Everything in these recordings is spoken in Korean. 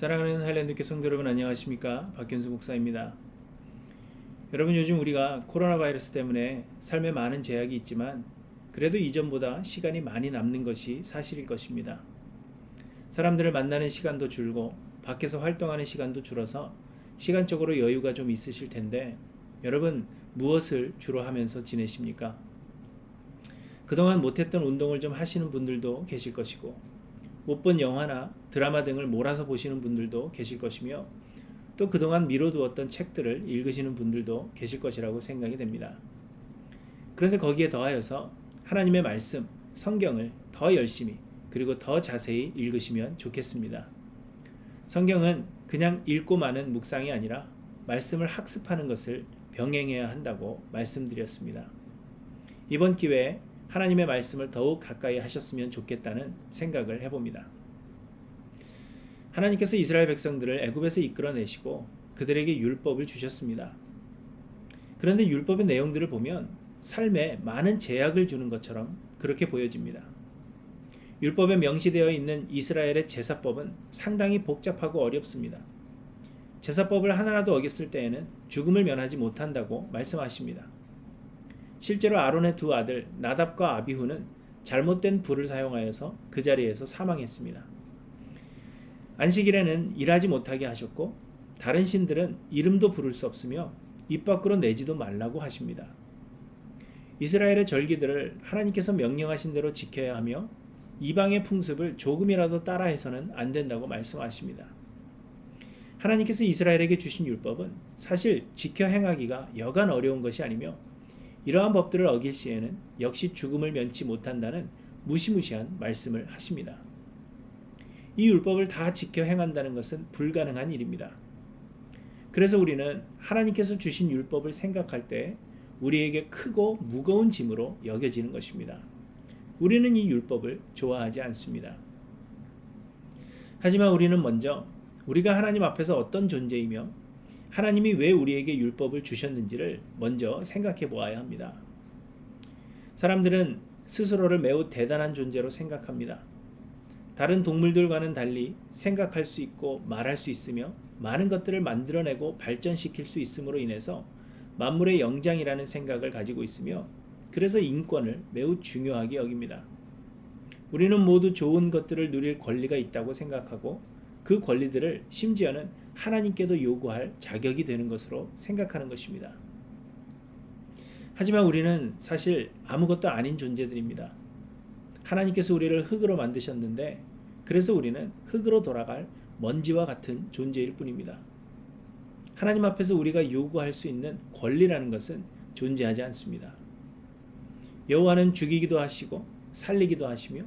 사랑하는 하일랜드 성도 여러분 안녕하십니까 박현수 목사입니다. 여러분 요즘 우리가 코로나 바이러스 때문에 삶에 많은 제약이 있지만 그래도 이전보다 시간이 많이 남는 것이 사실일 것입니다. 사람들을 만나는 시간도 줄고 밖에서 활동하는 시간도 줄어서 시간적으로 여유가 좀 있으실 텐데 여러분 무엇을 주로 하면서 지내십니까? 그동안 못했던 운동을 좀 하시는 분들도 계실 것이고 못 본 영화나 드라마 등을 몰아서 보시는 분들도 계실 것이며 또 그동안 미뤄두었던 책들을 읽으시는 분들도 계실 것이라고 생각이 됩니다. 그런데 거기에 더하여서 하나님의 말씀, 성경을 더 열심히 그리고 더 자세히 읽으시면 좋겠습니다. 성경은 그냥 읽고 마는 묵상이 아니라 말씀을 학습하는 것을 병행해야 한다고 말씀드렸습니다. 이번 기회에 하나님의 말씀을 더욱 가까이 하셨으면 좋겠다는 생각을 해봅니다. 하나님께서 이스라엘 백성들을 애굽에서 이끌어내시고 그들에게 율법을 주셨습니다. 그런데 율법의 내용들을 보면 삶에 많은 제약을 주는 것처럼 그렇게 보여집니다. 율법에 명시되어 있는 이스라엘의 제사법은 상당히 복잡하고 어렵습니다. 제사법을 하나라도 어겼을 때에는 죽음을 면하지 못한다고 말씀하십니다. 실제로 아론의 두 아들 나답과 아비후는 잘못된 불을 사용하여서 그 자리에서 사망했습니다. 안식일에는 일하지 못하게 하셨고 다른 신들은 이름도 부를 수 없으며 입 밖으로 내지도 말라고 하십니다. 이스라엘의 절기들을 하나님께서 명령하신 대로 지켜야 하며 이방의 풍습을 조금이라도 따라해서는 안 된다고 말씀하십니다. 하나님께서 이스라엘에게 주신 율법은 사실 지켜 행하기가 여간 어려운 것이 아니며 이러한 법들을 어길 시에는 역시 죽음을 면치 못한다는 무시무시한 말씀을 하십니다. 이 율법을 다 지켜 행한다는 것은 불가능한 일입니다. 그래서 우리는 하나님께서 주신 율법을 생각할 때 우리에게 크고 무거운 짐으로 여겨지는 것입니다. 우리는 이 율법을 좋아하지 않습니다. 하지만 우리는 먼저 우리가 하나님 앞에서 어떤 존재이며 하나님이 왜 우리에게 율법을 주셨는지를 먼저 생각해 보아야 합니다. 사람들은 스스로를 매우 대단한 존재로 생각합니다. 다른 동물들과는 달리 생각할 수 있고 말할 수 있으며 많은 것들을 만들어내고 발전시킬 수 있음으로 인해서 만물의 영장이라는 생각을 가지고 있으며 그래서 인권을 매우 중요하게 여깁니다. 우리는 모두 좋은 것들을 누릴 권리가 있다고 생각하고 그 권리들을 심지어는 하나님께도 요구할 자격이 되는 것으로 생각하는 것입니다. 하지만 우리는 사실 아무것도 아닌 존재들입니다. 하나님께서 우리를 흙으로 만드셨는데 그래서 우리는 흙으로 돌아갈 먼지와 같은 존재일 뿐입니다. 하나님 앞에서 우리가 요구할 수 있는 권리라는 것은 존재하지 않습니다. 여호와는 죽이기도 하시고 살리기도 하시며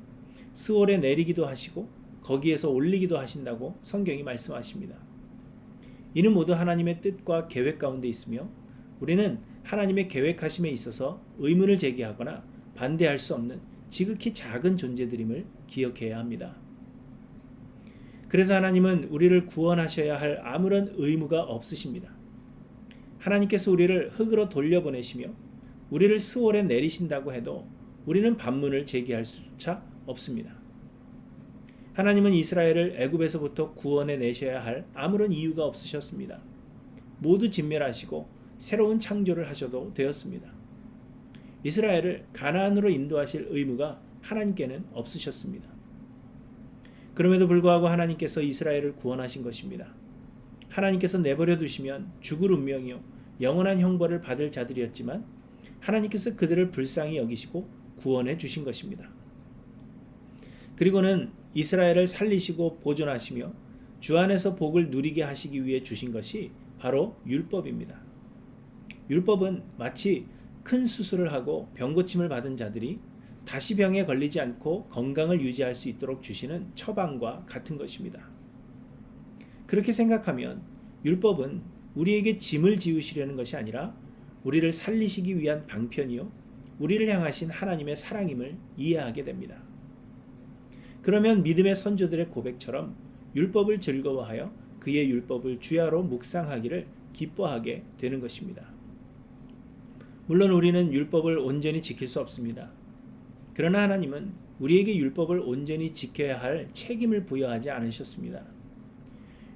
스월에 내리기도 하시고 거기에서 올리기도 하신다고 성경이 말씀하십니다. 이는 모두 하나님의 뜻과 계획 가운데 있으며 우리는 하나님의 계획하심에 있어서 의문을 제기하거나 반대할 수 없는 지극히 작은 존재들임을 기억해야 합니다. 그래서 하나님은 우리를 구원하셔야 할 아무런 의무가 없으십니다. 하나님께서 우리를 흙으로 돌려보내시며 우리를 스월에 내리신다고 해도 우리는 반문을 제기할 수조차 없습니다. 하나님은 이스라엘을 애굽에서부터 구원해 내셔야 할 아무런 이유가 없으셨습니다. 모두 진멸하시고 새로운 창조를 하셔도 되었습니다. 이스라엘을 가나안으로 인도하실 의무가 하나님께는 없으셨습니다. 그럼에도 불구하고 하나님께서 이스라엘을 구원하신 것입니다. 하나님께서 내버려 두시면 죽을 운명이요 영원한 형벌을 받을 자들이었지만 하나님께서 그들을 불쌍히 여기시고 구원해 주신 것입니다. 그리고는 이스라엘을 살리시고 보존하시며 주 안에서 복을 누리게 하시기 위해 주신 것이 바로 율법입니다. 율법은 마치 큰 수술을 하고 병고침을 받은 자들이 다시 병에 걸리지 않고 건강을 유지할 수 있도록 주시는 처방과 같은 것입니다. 그렇게 생각하면 율법은 우리에게 짐을 지우시려는 것이 아니라 우리를 살리시기 위한 방편이요 우리를 향하신 하나님의 사랑임을 이해하게 됩니다. 그러면 믿음의 선조들의 고백처럼 율법을 즐거워하여 그의 율법을 주야로 묵상하기를 기뻐하게 되는 것입니다. 물론 우리는 율법을 온전히 지킬 수 없습니다. 그러나 하나님은 우리에게 율법을 온전히 지켜야 할 책임을 부여하지 않으셨습니다.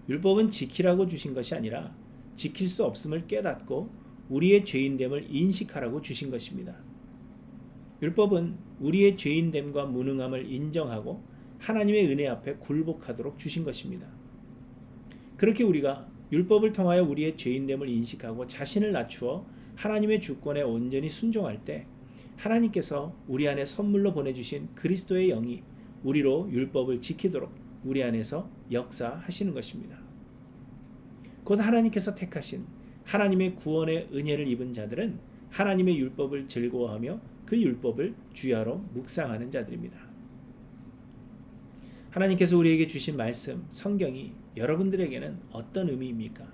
율법은 지키라고 주신 것이 아니라 지킬 수 없음을 깨닫고 우리의 죄인됨을 인식하라고 주신 것입니다. 율법은 우리의 죄인됨과 무능함을 인정하고 하나님의 은혜 앞에 굴복하도록 주신 것입니다. 그렇게 우리가 율법을 통하여 우리의 죄인됨을 인식하고 자신을 낮추어 하나님의 주권에 온전히 순종할 때 하나님께서 우리 안에 선물로 보내주신 그리스도의 영이 우리로 율법을 지키도록 우리 안에서 역사하시는 것입니다. 곧 하나님께서 택하신 하나님의 구원의 은혜를 입은 자들은 하나님의 율법을 즐거워하며 그 율법을 주야로 묵상하는 자들입니다. 하나님께서 우리에게 주신 말씀, 성경이 여러분들에게는 어떤 의미입니까?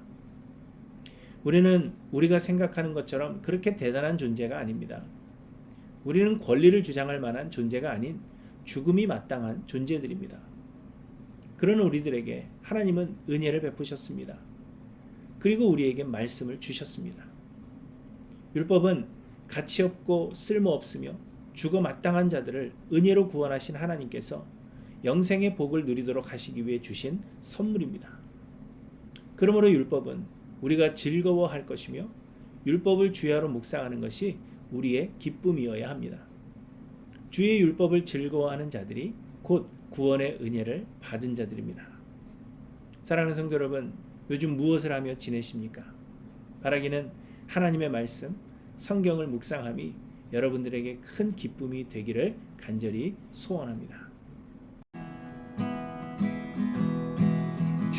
우리는 우리가 생각하는 것처럼 그렇게 대단한 존재가 아닙니다. 우리는 권리를 주장할 만한 존재가 아닌 죽음이 마땅한 존재들입니다. 그런 우리들에게 하나님은 은혜를 베푸셨습니다. 그리고 우리에게 말씀을 주셨습니다. 율법은 가치 없고 쓸모 없으며 죽어 마땅한 자들을 은혜로 구원하신 하나님께서 영생의 복을 누리도록 하시기 위해 주신 선물입니다. 그러므로 율법은 우리가 즐거워할 것이며 율법을 주야로 묵상하는 것이 우리의 기쁨이어야 합니다. 주의 율법을 즐거워하는 자들이 곧 구원의 은혜를 받은 자들입니다. 사랑하는 성도 여러분, 요즘 무엇을 하며 지내십니까? 바라기는 하나님의 말씀, 성경을 묵상함이 여러분들에게 큰 기쁨이 되기를 간절히 소원합니다.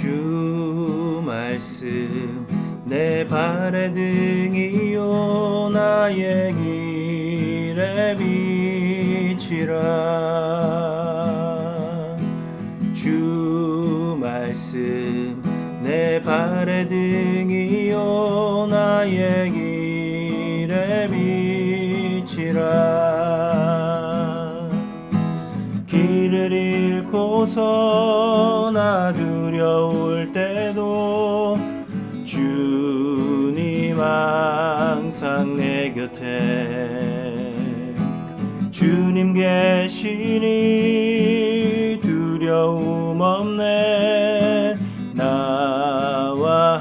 주 말씀 내 발의 등이요 나의 길에 비치라. 주 말씀 내 발의 등이요 나의 길에 비치라. 길을 잃고서 나 두려울 때도 주님 항상 내 곁에. 주님 계시니 두려움 없네. 나와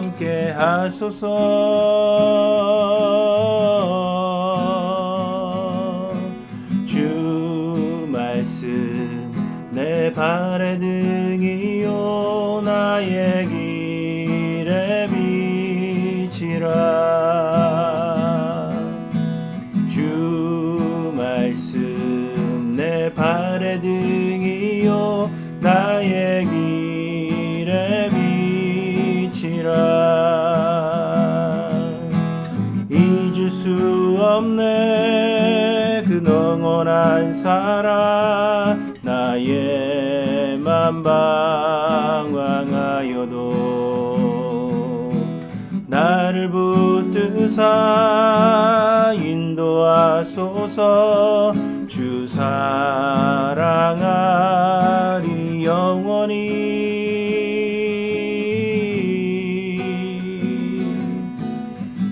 함께 하소서. 주 말씀 내 발의 등 영원한 사랑 나의 맘 방황하여도 나를 붙드사 인도하소서 주 사랑하리 영원히.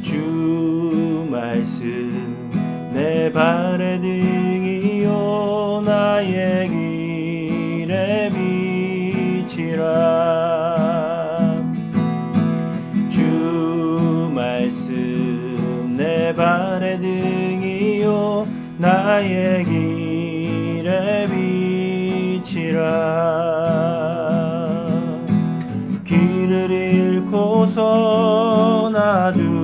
주 말씀 내 발의 등이요 나의 길에 비치라. 주 말씀 내 발의 등이요. 나의 길에 비치라. 길을 잃고서 나두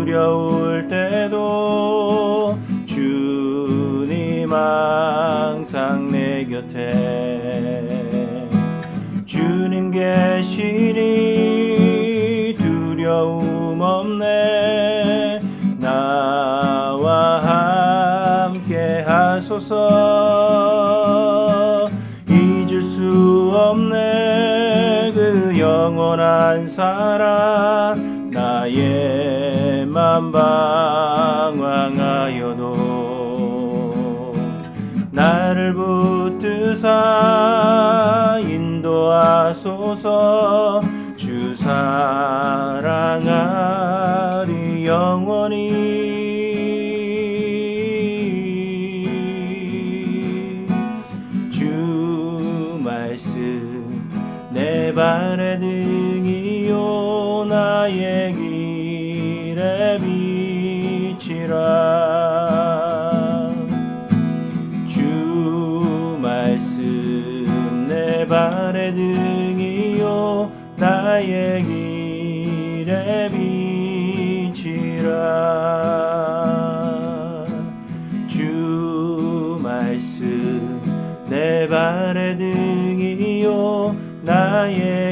곁에 주님 계시니 두려움 없네. 나와 함께 하소서. 잊을 수 없네. 그 영원한 사랑 나의 맘 방황하여도 나를 붙드사 인도하소서. 주 사랑하리 영원히. 주 말씀 내 발의 등이요 나의 길 나의 길에 비치라. 주 말씀 내 발의 등이요 나의 길